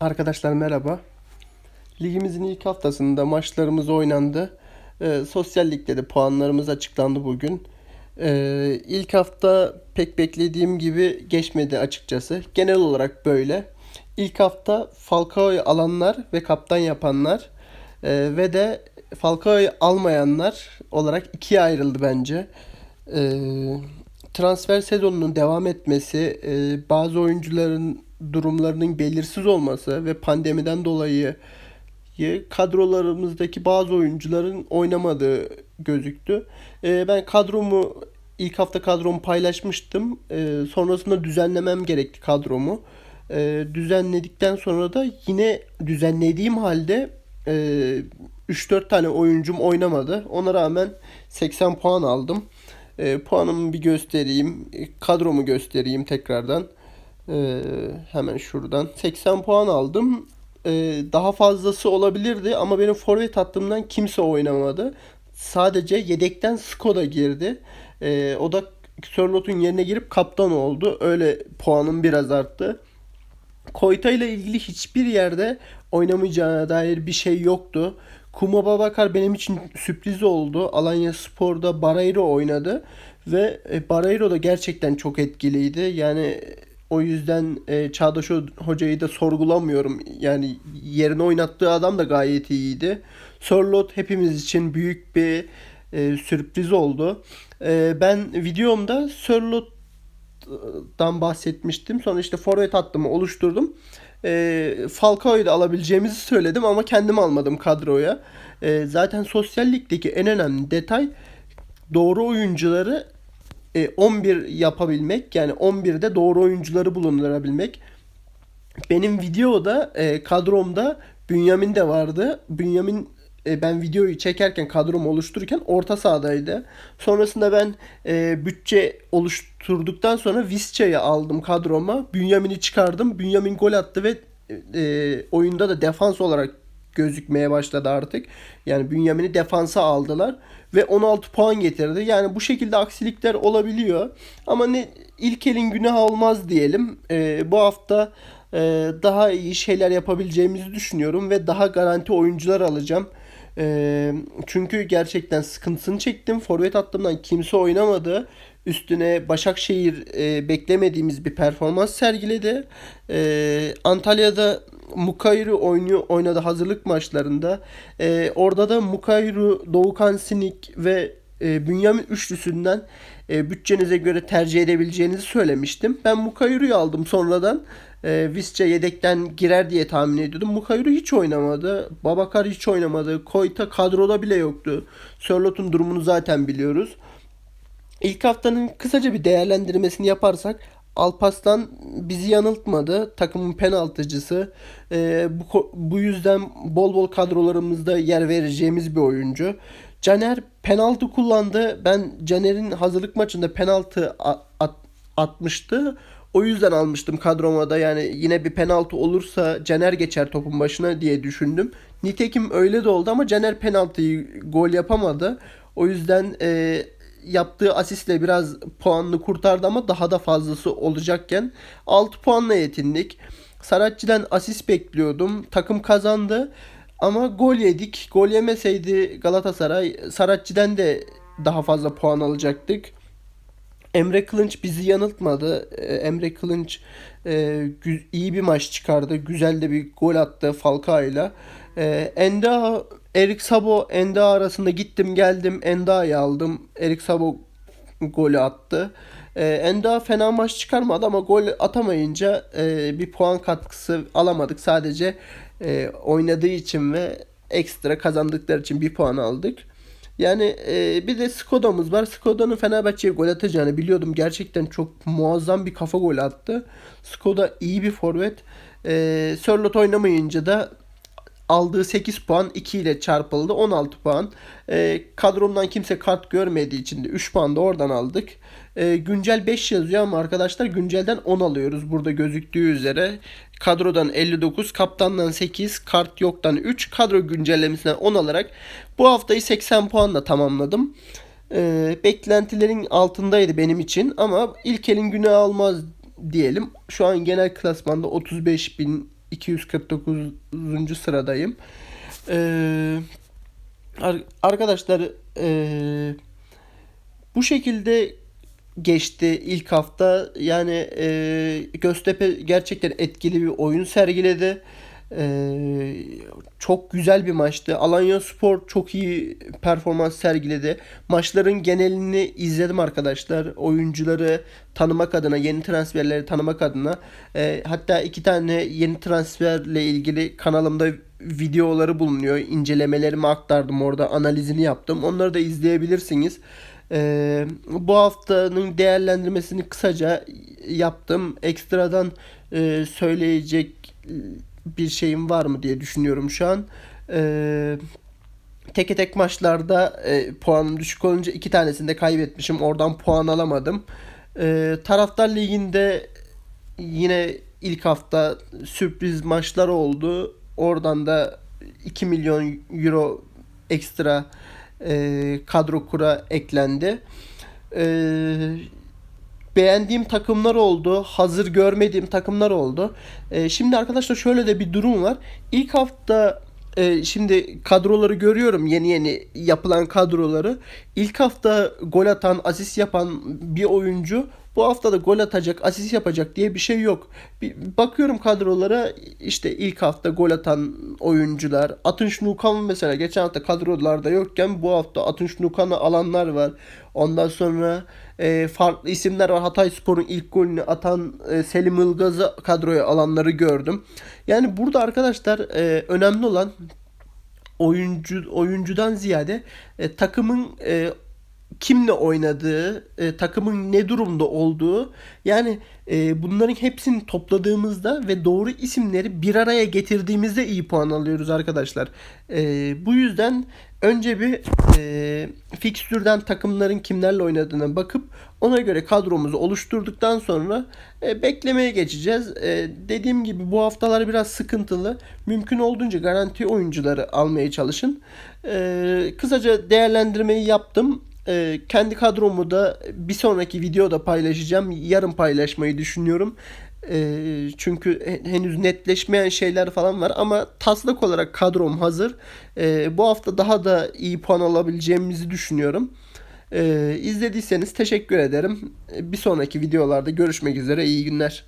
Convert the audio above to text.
Arkadaşlar merhaba. Ligimizin ilk haftasında maçlarımız oynandı. Ee, sosyal ligde de puanlarımız açıklandı bugün. Ee, ilk hafta pek beklediğim gibi geçmedi açıkçası. Genel olarak böyle. İlk hafta Falcao'yu alanlar ve kaptan yapanlar ee, ve de Falcao'yu almayanlar olarak ikiye ayrıldı bence. Ee, transfer sezonunun devam etmesi, e, bazı oyuncuların durumlarının belirsiz olması ve pandemiden dolayı kadrolarımızdaki bazı oyuncuların oynamadığı gözüktü. E, ben kadromu ilk hafta kadromu paylaşmıştım. E, sonrasında düzenlemem gerekti kadromu. E, düzenledikten sonra da yine düzenlediğim halde e, 3-4 tane oyuncum oynamadı. Ona rağmen 80 puan aldım. E, puanımı bir göstereyim. E, Kadromu göstereyim tekrardan. E, hemen şuradan. 80 puan aldım. E, daha fazlası olabilirdi ama benim forvet hattımdan kimse oynamadı. Sadece yedekten Skoda girdi. E, o da Sörlot'un yerine girip kaptan oldu. Öyle puanım biraz arttı. Koyta ile ilgili hiçbir yerde oynamayacağına dair bir şey yoktu. Kuma Babakar benim için sürpriz oldu. Alanya Spor'da Barreiro oynadı ve e, Barreiro da gerçekten çok etkiliydi. Yani o yüzden e, Çağdaş Hoca'yı da sorgulamıyorum. Yani yerine oynattığı adam da gayet iyiydi. Sörlot hepimiz için büyük bir e, sürpriz oldu. E, ben videomda Sörlot'tan bahsetmiştim. Sonra işte forvet hattımı oluşturdum. E, Falcao'yu da alabileceğimizi söyledim ama kendim almadım kadroya. E, zaten sosyal ligdeki en önemli detay doğru oyuncuları 11 yapabilmek. Yani 11'de doğru oyuncuları bulundurabilmek. Benim videoda e, kadromda Bünyamin de vardı. Bünyamin e, ben videoyu çekerken kadromu oluştururken orta sahadaydı. Sonrasında ben e, bütçe oluşturduktan sonra Visca'yı aldım kadroma. Bünyamin'i çıkardım. Bünyamin gol attı ve e, oyunda da defans olarak gözükmeye başladı artık. Yani Bünyamin'i defansa aldılar ve 16 puan getirdi. Yani bu şekilde aksilikler olabiliyor. Ama ne ilk elin günah olmaz diyelim. E, bu hafta e, daha iyi şeyler yapabileceğimizi düşünüyorum ve daha garanti oyuncular alacağım. E, çünkü gerçekten sıkıntısını çektim. Forvet hattımdan kimse oynamadı. Üstüne Başakşehir e, beklemediğimiz bir performans sergiledi. E, Antalya'da Mukayru oynuyor oynadı hazırlık maçlarında. E, orada da Mukayru, Doğukan Sinik ve e, Bünyamin üçlüsünden e, bütçenize göre tercih edebileceğinizi söylemiştim. Ben Mukayru'yu aldım sonradan. E, Visca yedekten girer diye tahmin ediyordum. Mukayru hiç oynamadı. Babakar hiç oynamadı. Koyta kadroda bile yoktu. Sörlot'un durumunu zaten biliyoruz. İlk haftanın kısaca bir değerlendirmesini yaparsak Alpaslan bizi yanıltmadı. Takımın penaltıcısı. Ee, bu, bu yüzden bol bol kadrolarımızda yer vereceğimiz bir oyuncu. Caner penaltı kullandı. Ben Caner'in hazırlık maçında penaltı at, at, atmıştı. O yüzden almıştım kadroma da yani yine bir penaltı olursa Caner geçer topun başına diye düşündüm. Nitekim öyle de oldu ama Caner penaltıyı gol yapamadı. O yüzden e, yaptığı asistle biraz puanını kurtardı ama daha da fazlası olacakken 6 puanla yetindik. Saratçı'dan asist bekliyordum. Takım kazandı. Ama gol yedik. Gol yemeseydi Galatasaray Saratçı'dan de daha fazla puan alacaktık. Emre Kılınç bizi yanıltmadı. Ee, Emre Kılınç e, iyi bir maç çıkardı. Güzel de bir gol attı Falcao'yla. E, Enda Erik Sabo Enda arasında gittim geldim Enda'yı aldım. Erik Sabo golü attı. E, Enda fena maç çıkarmadı ama gol atamayınca e, bir puan katkısı alamadık. Sadece e, oynadığı için ve ekstra kazandıkları için bir puan aldık. Yani e, bir de Skoda'mız var. Skoda'nın Fenerbahçe'ye gol atacağını biliyordum. Gerçekten çok muazzam bir kafa gol attı. Skoda iyi bir forvet. E, Sörlot oynamayınca da aldığı 8 puan 2 ile çarpıldı. 16 puan. E, kadromdan kimse kart görmediği için de 3 puan da oradan aldık. E, güncel 5 yazıyor ama arkadaşlar güncelden 10 alıyoruz. Burada gözüktüğü üzere. Kadrodan 59, kaptandan 8, kart yoktan 3, kadro güncellemesinden 10 alarak bu haftayı 80 puanla tamamladım. E, beklentilerin altındaydı benim için ama ilk elin günü almaz diyelim. Şu an genel klasmanda 35 bin 249. sıradayım. Ee, ar- arkadaşlar ee, bu şekilde geçti ilk hafta. Yani e, Göztepe gerçekten etkili bir oyun sergiledi. E, çok güzel bir maçtı. Alanyaspor çok iyi performans sergiledi. Maçların genelini izledim arkadaşlar. Oyuncuları tanımak adına, yeni transferleri tanımak adına. E, hatta iki tane yeni transferle ilgili kanalımda videoları bulunuyor. İncelemelerimi aktardım orada, analizini yaptım. Onları da izleyebilirsiniz. Ee, bu haftanın değerlendirmesini kısaca yaptım. Ekstradan e, söyleyecek bir şeyim var mı diye düşünüyorum şu an. Ee, teke tek maçlarda e, puanım düşük olunca iki tanesini de kaybetmişim. Oradan puan alamadım. Ee, Taraftar Ligi'nde yine ilk hafta sürpriz maçlar oldu. Oradan da 2 milyon euro ekstra e, kadro kura eklendi. E, beğendiğim takımlar oldu. Hazır görmediğim takımlar oldu. E, şimdi arkadaşlar şöyle de bir durum var. İlk hafta e, şimdi kadroları görüyorum yeni yeni yapılan kadroları. İlk hafta gol atan, asist yapan bir oyuncu bu hafta da gol atacak, asist yapacak diye bir şey yok. Bir bakıyorum kadrolara işte ilk hafta gol atan oyuncular. Atınç Nukan mesela geçen hafta kadrolarda yokken bu hafta Atınç Nukan'ı alanlar var. Ondan sonra e, farklı isimler var. Hatayspor'un ilk golünü atan e, Selim Ilgaz'ı kadroya alanları gördüm. Yani burada arkadaşlar e, önemli olan oyuncu oyuncudan ziyade e, takımın e, kimle oynadığı, e, takımın ne durumda olduğu yani e, bunların hepsini topladığımızda ve doğru isimleri bir araya getirdiğimizde iyi puan alıyoruz arkadaşlar. E, bu yüzden önce bir e, fikstürden takımların kimlerle oynadığına bakıp ona göre kadromuzu oluşturduktan sonra e, beklemeye geçeceğiz. E, dediğim gibi bu haftalar biraz sıkıntılı. Mümkün olduğunca garanti oyuncuları almaya çalışın. E, kısaca değerlendirmeyi yaptım. Ee, kendi kadromu da bir sonraki videoda paylaşacağım. Yarın paylaşmayı düşünüyorum. Ee, çünkü he- henüz netleşmeyen şeyler falan var ama taslak olarak kadrom hazır. Ee, bu hafta daha da iyi puan alabileceğimizi düşünüyorum. Ee, izlediyseniz teşekkür ederim. Bir sonraki videolarda görüşmek üzere. İyi günler.